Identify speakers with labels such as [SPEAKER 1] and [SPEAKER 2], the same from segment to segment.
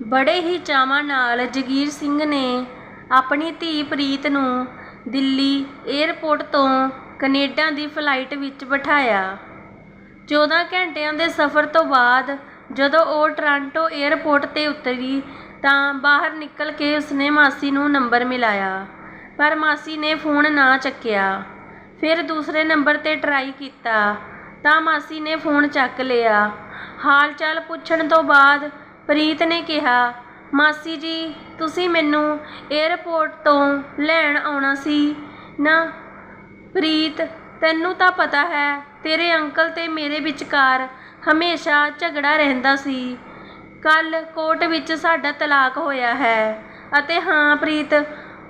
[SPEAKER 1] ਬੜੇ ਹੀ ਚਾਵਾਂ ਨਾਲ ਜਗੀਰ ਸਿੰਘ ਨੇ ਆਪਣੀ ਧੀ ਪ੍ਰੀਤ ਨੂੰ ਦਿੱਲੀ ਏਅਰਪੋਰਟ ਤੋਂ ਕੈਨੇਡਾ ਦੀ ਫਲਾਈਟ ਵਿੱਚ ਬਿਠਾਇਆ। 14 ਘੰਟਿਆਂ ਦੇ ਸਫ਼ਰ ਤੋਂ ਬਾਅਦ ਜਦੋਂ ਉਹ ਟੋਰਾਂਟੋ ਏਅਰਪੋਰਟ ਤੇ ਉਤਰੀ ਤਾਂ ਬਾਹਰ ਨਿਕਲ ਕੇ ਉਸਨੇ ਮਾਸੀ ਨੂੰ ਨੰਬਰ ਮਿਲਾਇਆ, ਪਰ ਮਾਸੀ ਨੇ ਫੋਨ ਨਾ ਚੱਕਿਆ। ਫਿਰ ਦੂਸਰੇ ਨੰਬਰ ਤੇ ਟਰਾਈ ਕੀਤਾ ਤਾਂ ਮਾਸੀ ਨੇ ਫੋਨ ਚੱਕ ਲਿਆ। ਹਾਲ ਚਾਲ ਪੁੱਛਣ ਤੋਂ ਬਾਅਦ ਪ੍ਰੀਤ ਨੇ ਕਿਹਾ, ਮਾਸੀ ਜੀ, ਤੁਸੀਂ ਮੈਨੂੰ ਏਅਰਪੋਰਟ ਤੋਂ ਲੈਣ ਆਉਣਾ ਸੀ। ਨਾ, ਪ੍ਰੀਤ, ਤੈਨੂੰ ਤਾਂ ਪਤਾ ਹੈ, ਤੇਰੇ ਅੰਕਲ ਤੇ ਮੇਰੇ ਵਿਚਕਾਰ ਹਮੇਸ਼ਾ ਝਗੜਾ ਰਹਿੰਦਾ ਸੀ। ਕੱਲ ਕੋਰਟ ਵਿੱਚ ਸਾਡਾ ਤਲਾਕ ਹੋਇਆ ਹੈ। ਅਤੇ ਹਾਂ, ਪ੍ਰੀਤ,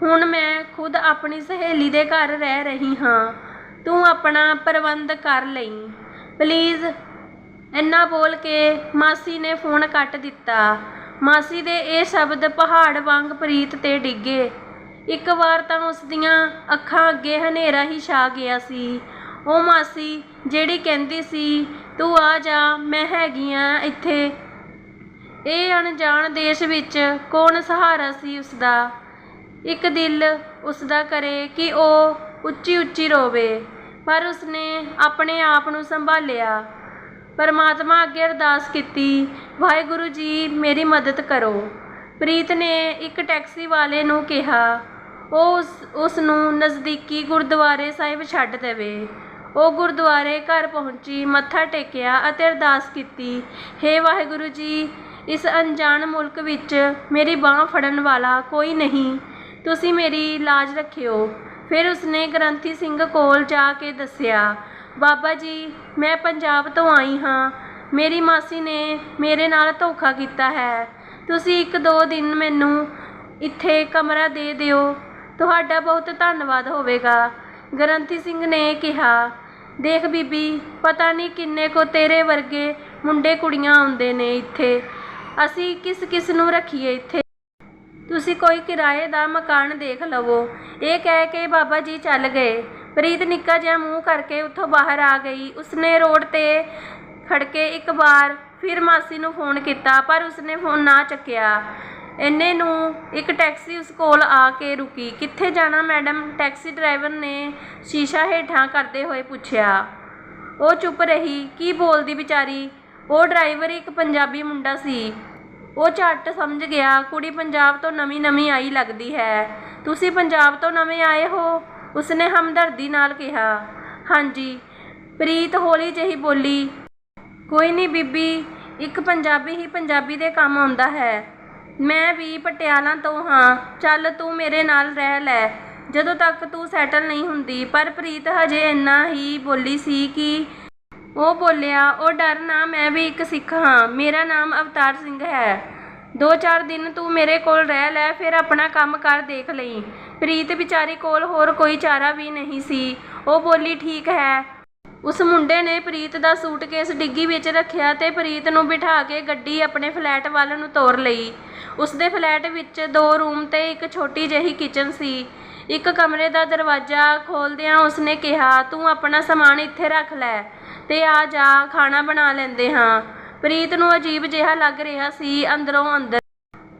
[SPEAKER 1] ਹੁਣ ਮੈਂ ਖੁਦ ਆਪਣੀ ਸਹੇਲੀ ਦੇ ਘਰ ਰਹਿ ਰਹੀ ਹਾਂ। ਤੂੰ ਆਪਣਾ ਪ੍ਰਬੰਧ ਕਰ ਲਈ। ਪਲੀਜ਼ ਇੰਨਾ ਬੋਲ ਕੇ ਮਾਸੀ ਨੇ ਫੋਨ ਕੱਟ ਦਿੱਤਾ। ਮਾਸੀ ਦੇ ਇਹ ਸ਼ਬਦ ਪਹਾੜ ਵਾਂਗ ਪ੍ਰੀਤ ਤੇ ਡਿੱਗੇ। ਇੱਕ ਵਾਰ ਤਾਂ ਉਸ ਦੀਆਂ ਅੱਖਾਂ ਅੱਗੇ ਹਨੇਰਾ ਹੀ ਛਾ ਗਿਆ ਸੀ। ਉਹ ਮਾਸੀ ਜਿਹੜੀ ਕਹਿੰਦੀ ਸੀ, ਤੂੰ ਆ ਜਾ, ਮੈਂ ਹੈਗੀ ਆ ਇੱਥੇ। ਇਹ ਅਣਜਾਣ ਦੇਸ਼ ਵਿੱਚ ਕੌਣ ਸਹਾਰਾ ਸੀ ਉਸਦਾ? ਇੱਕ ਦਿਲ ਉਸਦਾ ਕਰੇ ਕਿ ਉਹ ਉੱਚੀ ਉੱਚੀ ਰੋਵੇ, ਪਰ ਉਸਨੇ ਆਪਣੇ ਆਪ ਨੂੰ ਸੰਭਾਲਿਆ। ਪਰਮਾਤਮਾ ਅੱਗੇ ਅਰਦਾਸ ਕੀਤੀ, ਵਾਹਿਗੁਰੂ ਜੀ, ਮੇਰੀ ਮਦਦ ਕਰੋ। ਪ੍ਰੀਤ ਨੇ ਇੱਕ ਟੈਕਸੀ ਵਾਲੇ ਨੂੰ ਕਿਹਾ, ਉਹ ਉਸ ਉਸ ਨੂੰ ਨਜ਼ਦੀਕੀ ਗੁਰਦੁਆਰੇ ਸਾਹਿਬ ਛੱਡ ਦੇਵੇ। ਉਹ ਗੁਰਦੁਆਰੇ ਘਰ ਪਹੁੰਚੀ, ਮੱਥਾ ਟੇਕਿਆ ਅਤੇ ਅਰਦਾਸ ਕੀਤੀ हे ਵਾਹਿਗੁਰੂ ਜੀ, ਇਸ ਅਣਜਾਣ ਮੁਲਕ ਵਿੱਚ ਮੇਰੀ ਬਾਹ ਫੜਨ ਵਾਲਾ ਕੋਈ ਨਹੀਂ। ਤੁਸੀਂ ਮੇਰੀ ਲਾਜ ਰੱਖਿਓ। ਫਿਰ ਉਸਨੇ ਗ੍ਰੰਥੀ ਸਿੰਘ ਕੋਲ ਜਾ ਕੇ ਦੱਸਿਆ ਬਾਬਾ ਜੀ, ਮੈਂ ਪੰਜਾਬ ਤੋਂ ਆਈ ਹਾਂ। ਮੇਰੀ ਮਾਸੀ ਨੇ ਮੇਰੇ ਨਾਲ ਧੋਖਾ ਕੀਤਾ ਹੈ। ਤੁਸੀਂ ਇੱਕ ਦੋ ਦਿਨ ਮੈਨੂੰ ਇੱਥੇ ਕਮਰਾ ਦੇ ਦਿਓ। ਤੁਹਾਡਾ ਬਹੁਤ ਧੰਨਵਾਦ ਹੋਵੇਗਾ। ਗ੍ਰੰਥੀ ਸਿੰਘ ਨੇ ਕਿਹਾ, ਦੇਖ ਬੀਬੀ, ਪਤਾ ਨਹੀਂ ਕਿੰਨੇ ਕੋ ਤੇਰੇ ਵਰਗੇ ਮੁੰਡੇ ਕੁੜੀਆਂ ਆਉਂਦੇ ਨੇ ਇੱਥੇ। ਅਸੀਂ ਕਿਸ ਕਿਸ ਨੂੰ ਰੱਖੀਏ ਇੱਥੇ? ਤੁਸੀਂ ਕੋਈ ਕਿਰਾਏ ਦਾ ਮਕਾਨ ਦੇਖ ਲਵੋ। ਇਹ ਕਹਿ ਕੇ ਬਾਬਾ ਜੀ ਚੱਲ ਗਏ। ਪ੍ਰੀਤ ਨਿੱਕਾ ਜਿਹਾ ਮੂੰਹ ਕਰਕੇ ਉੱਥੋਂ ਬਾਹਰ ਆ ਗਈ। ਉਸਨੇ ਰੋਡ ਤੇ ਖੜ ਕੇ ਇੱਕ ਵਾਰ ਫਿਰ ਮਾਸੀ ਨੂੰ ਫੋਨ ਕੀਤਾ, ਪਰ ਉਸਨੇ ਫੋਨ ਨਾ ਚੱਕਿਆ। ਇੰਨੇ ਨੂੰ ਇੱਕ ਟੈਕਸੀ ਉਸ ਕੋਲ ਆ ਕੇ ਰੁਕੀ। ਕਿੱਥੇ ਜਾਣਾ ਮੈਡਮ? ਟੈਕਸੀ ਡਰਾਈਵਰ ਨੇ ਸ਼ੀਸ਼ਾ ਹੇਠਾਂ ਕਰਦੇ ਹੋਏ ਪੁੱਛਿਆ। ਉਹ ਚੁੱਪ ਰਹੀ। ਕੀ ਬੋਲਦੀ ਵਿਚਾਰੀ? ਉਹ ਡਰਾਈਵਰ ਇੱਕ ਪੰਜਾਬੀ ਮੁੰਡਾ ਸੀ। ਉਹ ਝੱਟ ਸਮਝ ਗਿਆ, ਕੁੜੀ ਪੰਜਾਬ ਤੋਂ ਨਵੀਂ ਨਵੀਂ ਆਈ ਲੱਗਦੀ ਹੈ। ਤੁਸੀਂ ਪੰਜਾਬ ਤੋਂ ਨਵੇਂ ਆਏ ਹੋ? ਉਸਨੇ ਹਮਦਰਦੀ ਨਾਲ ਕਿਹਾ। ਹਾਂਜੀ, ਪ੍ਰੀਤ ਹੌਲੀ ਜਿਹੀ ਬੋਲੀ, ਕੋਈ ਨਹੀਂ ਬੀਬੀ, ਇੱਕ ਪੰਜਾਬੀ ਹੀ ਪੰਜਾਬੀ ਦੇ ਕੰਮ ਆਉਂਦਾ ਹੈ। ਮੈਂ ਵੀ ਪਟਿਆਲਾ ਤੋਂ ਹਾਂ। ਚੱਲ ਤੂੰ ਮੇਰੇ ਨਾਲ ਰਹਿ ਲੈ। ਜਦੋਂ ਤੱਕ ਤੂੰ ਸੈਟਲ ਨਹੀਂ ਹੁੰਦੀ, ਪਰ ਪ੍ਰੀਤ ਹਜੇ ਇੰਨਾ ਹੀ ਬੋਲੀ ਸੀ ਕਿ ਉਹ ਬੋਲਿਆ, ਉਹ ਡਰ ਨਾ, ਮੈਂ ਵੀ ਇੱਕ ਸਿੱਖ ਹਾਂ। ਮੇਰਾ ਨਾਮ ਅਵਤਾਰ ਸਿੰਘ ਹੈ। ਦੋ ਚਾਰ ਦਿਨ ਤੂੰ ਮੇਰੇ ਕੋਲ ਰਹਿ ਲੈ, ਫਿਰ ਆਪਣਾ ਕੰਮ ਕਰ ਦੇਖ ਲਈ। ਪ੍ਰੀਤ ਵਿਚਾਰੀ ਕੋਲ ਹੋਰ ਕੋਈ ਚਾਰਾ ਵੀ ਨਹੀਂ ਸੀ। ਉਹ ਬੋਲੀ, ਠੀਕ ਹੈ। ਉਸ ਮੁੰਡੇ ਨੇ ਪ੍ਰੀਤ ਦਾ ਸੂਟਕੇਸ ਡਿੱਗੀ ਵਿੱਚ ਰੱਖਿਆ ਤੇ ਪ੍ਰੀਤ ਨੂੰ ਬਿਠਾ ਕੇ ਗੱਡੀ ਆਪਣੇ ਫਲੈਟ ਵੱਲ ਨੂੰ ਤੋਰ ਲਈ। ਉਸਦੇ ਫਲੈਟ ਵਿੱਚ ਦੋ ਰੂਮ ਤੇ ਇੱਕ ਛੋਟੀ ਜਿਹੀ ਕਿਚਨ ਸੀ। ਇੱਕ ਕਮਰੇ ਦਾ ਦਰਵਾਜ਼ਾ ਖੋਲਦਿਆਂ ਉਸਨੇ ਕਿਹਾ, ਤੂੰ ਆਪਣਾ ਸਮਾਨ ਇੱਥੇ ਰੱਖ ਲੈ। ਤੇ ਆ ਜਾ, ਖਾਣਾ ਬਣਾ ਲੈਂਦੇ ਹਾਂ। ਪ੍ਰੀਤ ਨੂੰ ਅਜੀਬ ਜਿਹਾ ਲੱਗ ਰਿਹਾ ਸੀ, ਅੰਦਰੋਂ ਅੰਦਰ।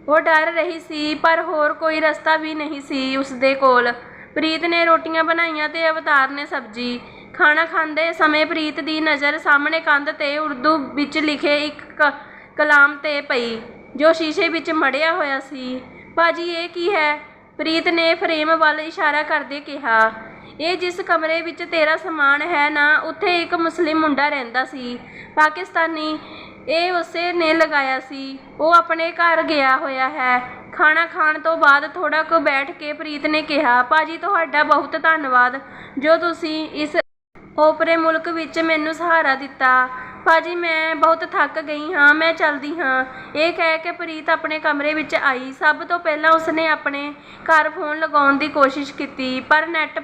[SPEAKER 1] ਉਹ ਡਰ ਰਹੀ ਸੀ, ਪਰ ਹੋਰ ਕੋਈ ਰਸਤਾ ਵੀ ਨਹੀਂ ਸੀ ਉਸਦੇ ਕੋਲ। ਪ੍ਰੀਤ ਨੇ ਰੋਟੀਆਂ ਬਣਾਈਆਂ ਤੇ ਅਵਤਾਰ ਨੇ ਸਬਜ਼ੀ। ਖਾਣਾ ਖਾਂਦੇ ਸਮੇਂ ਪ੍ਰੀਤ ਦੀ ਨਜ਼ਰ ਸਾਹਮਣੇ ਕੰਧ ਤੇ ਉਰਦੂ ਵਿੱਚ ਲਿਖੇ ਇੱਕ ਕ- ਕਲਾਮ ਤੇ ਪਈ, ਜੋ ਸ਼ੀਸ਼ੇ ਵਿੱਚ ਮੜਿਆ ਹੋਇਆ ਸੀ। ਭਾਜੀ, ਇਹ ਕੀ ਹੈ? ਪ੍ਰੀਤ ਨੇ ਫਰੇਮ ਵੱਲ ਇਸ਼ਾਰਾ ਕਰਦੇ ਕਿਹਾ। ਇਹ ਜਿਸ ਕਮਰੇ ਵਿੱਚ ਤੇਰਾ ਸਮਾਨ ਹੈ ਨਾ, ਉੱਥੇ ਇੱਕ ਮੁਸਲਿਮ ਮੁੰਡਾ ਰਹਿੰਦਾ ਸੀ। ਪਾਕਿਸਤਾਨੀ ਇਹ ਉਸੇ ਨੇ ਲਗਾਇਆ ਸੀ। ਉਹ ਆਪਣੇ ਘਰ ਗਿਆ ਹੋਇਆ ਹੈ। ਖਾਣਾ ਖਾਣ ਤੋਂ ਬਾਅਦ ਥੋੜਾ ਕੁ ਬੈਠ ਕੇ ਪ੍ਰੀਤ ਨੇ ਕਿਹਾ, ਭਾਜੀ, ਤੁਹਾਡਾ ਬਹੁਤ ਧੰਨਵਾਦ। ਜੋ ਤੁਸੀਂ ਇਸ ਓਪਰੇ ਮੁਲਕ ਵਿੱਚ ਮੈਨੂੰ ਸਹਾਰਾ ਦਿੱਤਾ। ਭਾਜੀ, ਮੈਂ ਬਹੁਤ ਥੱਕ ਗਈ ਹਾਂ, ਮੈਂ ਚੱਲਦੀ ਹਾਂ। ਇਹ ਕਹਿ ਕੇ ਪ੍ਰੀਤ ਆਪਣੇ ਕਮਰੇ ਵਿੱਚ ਆਈ। ਸਭ ਤੋਂ ਪਹਿਲਾਂ ਉਸਨੇ ਆਪਣੇ ਘਰ ਫੋਨ ਲਗਾਉਣ ਦੀ ਕੋਸ਼ਿਸ਼ ਕੀਤੀ, ਪਰ ਨੈਟ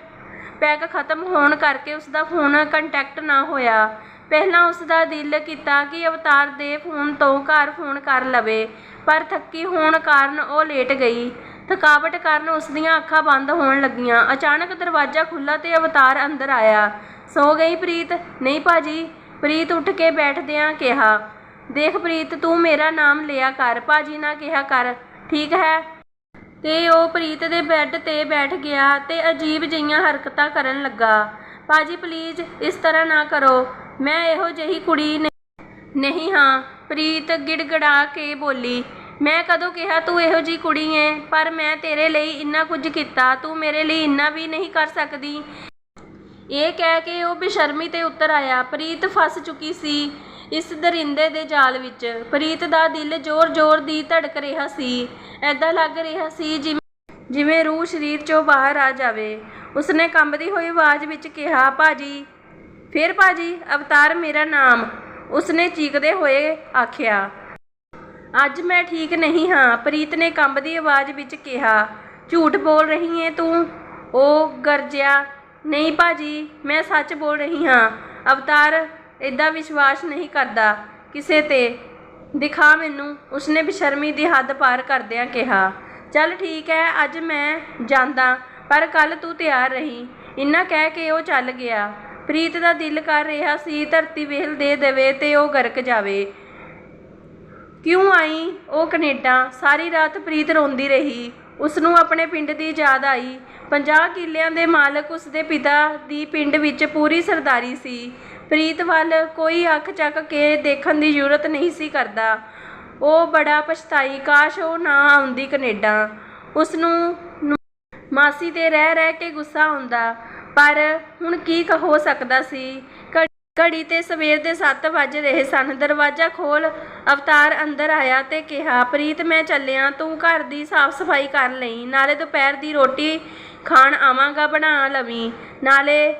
[SPEAKER 1] ਪੈਕ ਖਤਮ ਹੋਣ ਕਰਕੇ ਉਸਦਾ ਫੋਨ ਕੰਟੈਕਟ ਨਾ ਹੋਇਆ। ਪਹਿਲਾਂ ਉਸਦਾ ਦਿਲ ਕੀਤਾ ਕਿ ਅਵਤਾਰ ਦੇ ਫੋਨ ਤੋਂ ਘਰ ਫੋਨ ਕਰ ਲਵੇ, ਪਰ ਥੱਕੀ ਹੋਣ ਕਾਰਨ ਉਹ ਲੇਟ ਗਈ। ਥਕਾਵਟ ਕਾਰਨ ਉਸ ਦੀਆਂ ਅੱਖਾਂ ਬੰਦ ਹੋਣ ਲੱਗੀਆਂ। ਅਚਾਨਕ ਦਰਵਾਜ਼ਾ ਖੁੱਲ੍ਹਾ ਤੇ ਅਵਤਾਰ ਅੰਦਰ ਆਇਆ। ਸੋ ਗਈ ਪ੍ਰੀਤ? ਨਹੀਂ ਭਾਜੀ। ਪ੍ਰੀਤ ਉੱਠ ਕੇ ਬੈਠਦਿਆਂ ਕਿਹਾ, ਦੇਖ ਪ੍ਰੀਤ, ਤੂੰ ਮੇਰਾ ਨਾਮ ਲਿਆ ਕਰ। ਭਾਜੀ ਨਾ ਕਿਹਾ ਕਰ, ਠੀਕ ਹੈ। ਤੇ ਉਹ ਪ੍ਰੀਤ ਦੇ ਬੈੱਡ ਤੇ ਬੈਠ ਗਿਆ ਤੇ ਅਜੀਬ ਜਿਹੀਆਂ ਹਰਕਤਾਂ ਕਰਨ ਲੱਗਾ। ਭਾਜੀ ਪਲੀਜ਼ ਇਸ ਤਰ੍ਹਾਂ ਨਾ ਕਰੋ। ਮੈਂ ਇਹੋ ਜਿਹੀ ਕੁੜੀ ਨਹੀਂ ਨਹੀਂ ਹਾਂ, ਪ੍ਰੀਤ ਗਿੜਗੜਾ ਕੇ ਬੋਲੀ। ਮੈਂ ਕਦੋਂ ਕਿਹਾ ਤੂੰ ਇਹੋ ਜਿਹੀ ਕੁੜੀ ਐ ਪਰ ਮੈਂ ਤੇਰੇ ਲਈ ਇੰਨਾ ਕੁਝ ਕੀਤਾ, ਤੂੰ ਮੇਰੇ ਲਈ ਇੰਨਾ ਵੀ ਨਹੀਂ ਕਰ ਸਕਦੀ ਇਹ ਕਹਿ ਕੇ ਉਹ ਬੇਸ਼ਰਮੀ ਤੇ ਉੱਤਰ ਆਇਆ। ਪ੍ਰੀਤ ਫਸ ਚੁੱਕੀ ਸੀ। ਇਸ ਦਰਿੰਦੇ ਦੇ ਜਾਲ ਵਿੱਚ। ਪ੍ਰੀਤ ਦਾ ਦਿਲ ਜ਼ੋਰ-ਜ਼ੋਰ ਦੀ ਧੜਕ ਰਿਹਾ ਸੀ। ਐਦਾਂ ਲੱਗ ਰਿਹਾ ਸੀ ਜਿਵੇਂ ਜਿਵੇਂ ਰੂਹ ਸਰੀਰ ਚੋਂ ਬਾਹਰ ਆ ਜਾਵੇ। ਉਸਨੇ ਕੰਬਦੀ ਹੋਈ ਆਵਾਜ਼ ਵਿੱਚ ਕਿਹਾ, ਭਾਜੀ, ਫਿਰ ਭਾਜੀ, ਅਵਤਾਰ ਮੇਰਾ ਨਾਮ। ਉਸਨੇ ਚੀਕਦੇ ਹੋਏ ਆਖਿਆ, ਅੱਜ ਮੈਂ ਠੀਕ ਨਹੀਂ ਹਾਂ। ਪ੍ਰੀਤ ਨੇ ਕੰਬਦੀ ਆਵਾਜ਼ ਵਿੱਚ ਕਿਹਾ, ਝੂਠ ਬੋਲ ਰਹੀ ਏ ਤੂੰ? ਉਹ ਗਰਜਿਆ, ਨਹੀਂ ਭਾਜੀ, ਮੈਂ ਸੱਚ ਬੋਲ ਰਹੀ ਹਾਂ। ਅਵਤਾਰ ਇਦਾਂ ਵਿਸ਼ਵਾਸ ਨਹੀਂ ਕਰਦਾ। ਕਿਸੇ ਤੇ ਦਿਖਾ ਮੈਨੂੰ, ਉਸਨੇ ਬੇਸ਼ਰਮੀ ਦੀ ਹੱਦ ਪਾਰ ਕਰਦਿਆਂ ਕਿਹਾ, ਚੱਲ ਠੀਕ ਹੈ ਅੱਜ ਮੈਂ ਜਾਂਦਾ, ਪਰ ਕੱਲ ਤੂੰ ਤਿਆਰ ਰਹੀਂ। ਇੰਨਾ ਕਹਿ ਕੇ ਉਹ ਚੱਲ ਗਿਆ। ਪ੍ਰੀਤ ਦਾ ਦਿਲ ਕਰ ਰਿਹਾ ਸੀ, ਧਰਤੀ ਵੇਲ ਦੇ ਦੇਵੇ ਤੇ ਉਹ ਗਰਕ ਜਾਵੇ। ਕਿਉਂ ਆਈ? ਉਹ ਕੈਨੇਡਾ। ਸਾਰੀ ਰਾਤ ਪ੍ਰੀਤ ਰੋਂਦੀ ਰਹੀ। ਉਸ ਨੂੰ ਆਪਣੇ ਪਿੰਡ ਦੀ ਯਾਦ ਆਈ। 50 ਕਿੱਲਿਆਂ ਦੇ ਮਾਲਕ ਉਸ ਦੇ ਪਿਤਾ ਦੀ ਪਿੰਡ ਵਿੱਚ ਪੂਰੀ ਸਰਦਾਰੀ ਸੀ। ਪ੍ਰੀਤ ਵੱਲ ਕੋਈ ਅੱਖ ਚੱਕ ਕੇ ਦੇਖਣ ਦੀ ਜ਼ਰੂਰਤ ਨਹੀਂ ਸੀ ਕਰਦਾ। ਉਹ ਬੜਾ ਪਛਤਾਈ, ਕਾਸ਼ ਉਹ ਨਾ ਆਉਂਦੀ ਕੈਨੇਡਾ। ਉਸ ਨੂੰ ਮਾਸੀ ਤੇ ਰਹਿ ਰਹਿ ਕੇ ਗੁੱਸਾ ਆਉਂਦਾ, ਪਰ ਹੁਣ ਕੀ ਹੋ ਸਕਦਾ ਸੀ? ਘ- ਘੜੀ ਤੇ ਸਵੇਰ ਦੇ 7 ਵੱਜ ਰਹੇ ਸਨ। ਦਰਵਾਜ਼ਾ ਖੋਲ ਅਵਤਾਰ ਅੰਦਰ ਆਇਆ ਤੇ ਕਿਹਾ, ਪ੍ਰੀਤ, ਮੈਂ ਚੱਲਿਆ। ਤੂੰ ਘਰ ਦੀ ਸਾਫ਼ ਸਫ਼ਾਈ ਕਰ ਲਈ। ਨਾਲੇ ਦੁਪਹਿਰ ਦੀ ਰੋਟੀ ਖਾਣ ਆਵਾਂਗਾ, ਬਣਾ ਲਵੀਂ। ਨਾਲੇ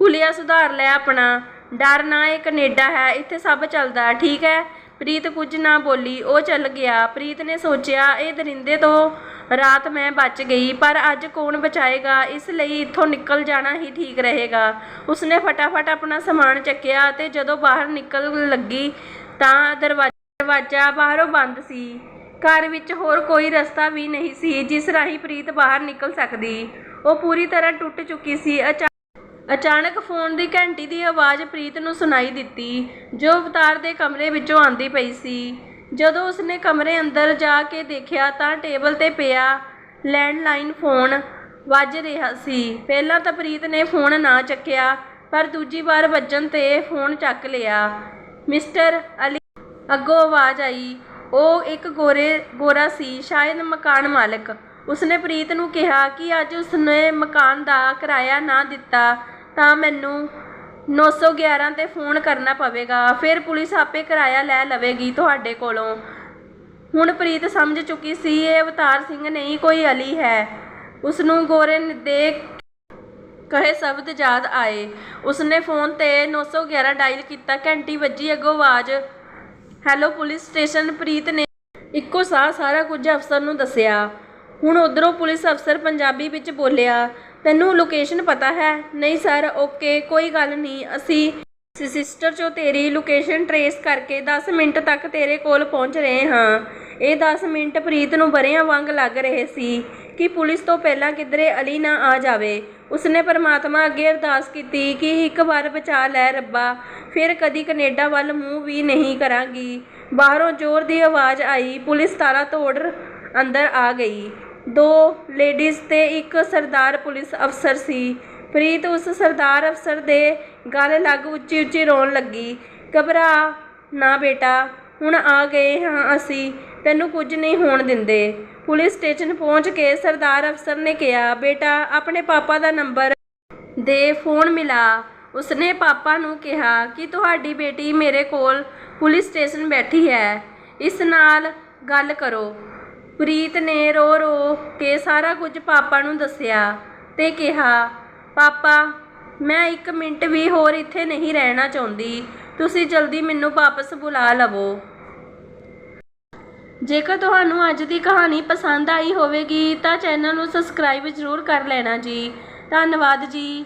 [SPEAKER 1] ਹੁਲੀਆ ਸੁਧਾਰ ਲੈ ਆਪਣਾ। ਡਰ ਨਾ, ਇਹ ਕੈਨੇਡਾ ਹੈ, ਇੱਥੇ ਸਭ ਚੱਲਦਾ ਠੀਕ ਹੈ? ਪ੍ਰੀਤ ਕੁਝ ਨਾ ਬੋਲੀ, ਉਹ ਚੱਲ ਗਿਆ। ਪ੍ਰੀਤ ਨੇ ਸੋਚਿਆ, ਇਹ ਦਰਿੰਦੇ ਤੋਂ ਰਾਤ ਮੈਂ ਬਚ ਗਈ, ਪਰ ਅੱਜ ਕੌਣ ਬਚਾਏਗਾ? ਇਸ ਲਈ ਇੱਥੋਂ ਨਿਕਲ ਜਾਣਾ ਹੀ ਠੀਕ ਰਹੇਗਾ। ਉਸਨੇ ਫਟਾਫਟ ਆਪਣਾ ਸਮਾਨ ਚੱਕਿਆ ਤੇ ਜਦੋਂ ਬਾਹਰ ਨਿਕਲ ਲੱਗੀ ਤਾਂ ਦਰਵਾਜ਼ਾ ਦਰਵਾਜ਼ਾ ਬਾਹਰੋਂ ਬੰਦ ਸੀ। ਘਰ ਵਿੱਚ ਹੋਰ ਕੋਈ ਰਸਤਾ ਵੀ ਨਹੀਂ ਸੀ, ਜਿਸ ਰਾਹੀਂ ਪ੍ਰੀਤ ਬਾਹਰ ਨਿਕਲ ਸਕਦੀ। ਉਹ ਪੂਰੀ ਤਰ੍ਹਾਂ ਟੁੱਟ ਚੁੱਕੀ ਸੀ। ਅਚਾ ਅਚਾਨਕ ਫੋਨ ਦੀ ਘੰਟੀ ਦੀ ਆਵਾਜ਼ ਪ੍ਰੀਤ ਨੂੰ ਸੁਣਾਈ ਦਿੱਤੀ, ਜੋ ਅਵਤਾਰ ਦੇ ਕਮਰੇ ਵਿੱਚੋਂ ਆਂਦੀ ਪਈ ਸੀ। ਜਦੋਂ ਉਸਨੇ ਕਮਰੇ ਅੰਦਰ ਜਾ ਕੇ ਦੇਖਿਆ ਤਾਂ ਟੇਬਲ ਤੇ ਪਿਆ ਲੈਂਡਲਾਈਨ ਫੋਨ ਵੱਜ ਰਿਹਾ ਸੀ। ਪਹਿਲਾਂ ਤਾਂ ਪ੍ਰੀਤ ਨੇ ਫੋਨ ਨਾ ਚੱਕਿਆ, ਪਰ ਦੂਜੀ ਵਾਰ ਵੱਜਣ ਤੇ ਫੋਨ ਚੱਕ ਲਿਆ। ਮਿਸਟਰ ਅਲੀ, ਅੱਗੋਂ ਆਵਾਜ਼ ਆਈ। ਉਹ ਇੱਕ ਗੋਰੇ, ਗੋਰਾ ਸੀ, ਸ਼ਾਇਦ ਮਕਾਨ ਮਾਲਕ। ਉਸਨੇ ਪ੍ਰੀਤ ਨੂੰ ਕਿਹਾ ਕਿ ਅੱਜ ਉਸਨੇ ਮਕਾਨ ਦਾ ਕਿਰਾਇਆ ਨਾ ਦਿੱਤਾ। ਤਾਂ ਮੈਨੂੰ 911 ਤੇ ਫੋਨ ਕਰਨਾ ਪਵੇਗਾ। ਫਿਰ ਪੁਲਿਸ ਆਪੇ ਕਿਰਾਇਆ ਲੈ ਲਵੇਗੀ ਤੁਹਾਡੇ ਕੋਲੋਂ। ਹੁਣ ਪ੍ਰੀਤ ਸਮਝ ਚੁੱਕੀ ਸੀ, ਇਹ ਅਵਤਾਰ ਸਿੰਘ ਨਹੀਂ, ਕੋਈ ਅਲੀ ਹੈ। ਉਸ ਨੂੰ ਗੋਰੇ ਦੇ ਕਹੇ ਸ਼ਬਦ ਯਾਦ ਆਏ। ਉਸਨੇ ਫੋਨ ਤੇ 911 ਡਾਇਲ ਕੀਤਾ, ਘੰਟੀ ਵੱਜੀ ਅੱਗੋਂ ਆਵਾਜ਼, ਹੈਲੋ, ਪੁਲਿਸ ਸਟੇਸ਼ਨ। ਪ੍ਰੀਤ ਨੇ ਇੱਕੋ ਸਾਹ ਸਾਰਾ ਕੁਝ ਅਫਸਰ ਨੂੰ ਦੱਸਿਆ। ਹੁਣ ਉਧਰੋਂ ਪੁਲਿਸ ਅਫਸਰ ਪੰਜਾਬੀ ਵਿੱਚ ਬੋਲਿਆ ਤੈਨੂੰ ਲੋਕੇਸ਼ਨ ਪਤਾ ਹੈ। ਨਹੀਂ ਸਰ ਓਕੇ ਕੋਈ ਗੱਲ ਨਹੀਂ। ਅਸੀਂ ਸਿਸਟਰ ਚੋਂ ਤੇਰੀ ਲੋਕੇਸ਼ਨ ਟਰੇਸ ਕਰਕੇ 10 ਮਿੰਟ ਤੱਕ ਤੇਰੇ ਕੋਲ ਪਹੁੰਚ ਰਹੇ ਹਾਂ। ਇਹ 10 ਮਿੰਟ ਪ੍ਰੀਤ ਨੂੰ ਬਰਿਆਂ ਵਾਂਗ ਲੱਗ ਰਹੇ ਸੀ ਕਿ ਪੁਲਿਸ ਤੋਂ ਪਹਿਲਾਂ ਕਿਧਰੇ ਅਲੀ ਨਾ ਆ ਜਾਵੇ। ਉਸਨੇ ਪਰਮਾਤਮਾ ਅੱਗੇ ਅਰਦਾਸ ਕੀਤੀ ਕਿ ਇੱਕ ਵਾਰ ਬਚਾ ਲੈ ਰੱਬਾ, ਫਿਰ ਕਦੀ ਕੈਨੇਡਾ ਵੱਲ ਮੂੰਹ ਵੀ ਨਹੀਂ ਕਰਾਂਗੀ। ਬਾਹਰੋਂ ਜ਼ੋਰ ਦੀ ਆਵਾਜ਼ ਆਈ, ਪੁਲਿਸ ਤਾਲਾ ਤੋੜ ਅੰਦਰ ਆ ਗਈ। ਦੋ ਲੇਡੀਜ਼ ਤੇ ਇੱਕ ਸਰਦਾਰ ਪੁਲਿਸ ਅਫਸਰ ਸੀ। ਪ੍ਰੀਤ ਉਸ ਸਰਦਾਰ ਅਫਸਰ ਦੇ ਗਲ ਲੱਗ ਉੱਚੀ ਉੱਚੀ ਰੋਣ ਲੱਗੀ। ਘਬਰਾ ਨਾ ਬੇਟਾ, ਹੁਣ ਆ ਗਏ ਹਾਂ ਅਸੀਂ, ਤੈਨੂੰ ਕੁਝ ਨਹੀਂ ਹੋਣ ਦਿੰਦੇ। ਪੁਲਿਸ ਸਟੇਸ਼ਨ ਪਹੁੰਚ ਕੇ ਸਰਦਾਰ ਅਫਸਰ ਨੇ ਕਿਹਾ, ਬੇਟਾ, ਆਪਣੇ ਪਾਪਾ ਦਾ ਨੰਬਰ ਦੇ ਫੋਨ ਮਿਲਾ। ਉਸਨੇ ਪਾਪਾ ਨੂੰ ਕਿਹਾ ਕਿ ਤੁਹਾਡੀ ਬੇਟੀ ਮੇਰੇ ਕੋਲ ਪੁਲਿਸ ਸਟੇਸ਼ਨ ਬੈਠੀ ਹੈ। ਇਸ ਨਾਲ ਗੱਲ ਕਰੋ। ਪ੍ਰੀਤ ਨੇ ਰੋ ਰੋ ਕੇ ਸਾਰਾ ਕੁਝ ਪਾਪਾ ਨੂੰ ਦੱਸਿਆ ਤੇ ਕਿਹਾ, ਪਾਪਾ, ਮੈਂ ਇੱਕ ਮਿੰਟ ਵੀ ਹੋਰ ਇੱਥੇ ਨਹੀਂ ਰਹਿਣਾ ਚਾਹੁੰਦੀ। ਤੁਸੀਂ ਜਲਦੀ ਮੈਨੂੰ ਵਾਪਸ ਬੁਲਾ ਲਵੋ। ਜੇਕਰ ਤੁਹਾਨੂੰ ਅੱਜ ਦੀ ਕਹਾਣੀ ਪਸੰਦ ਆਈ ਹੋਵੇਗੀ, ਤਾਂ ਚੈਨਲ ਨੂੰ ਸਬਸਕ੍ਰਾਈਬ ਜ਼ਰੂਰ ਕਰ ਲੈਣਾ ਜੀ। ਧੰਨਵਾਦ ਜੀ।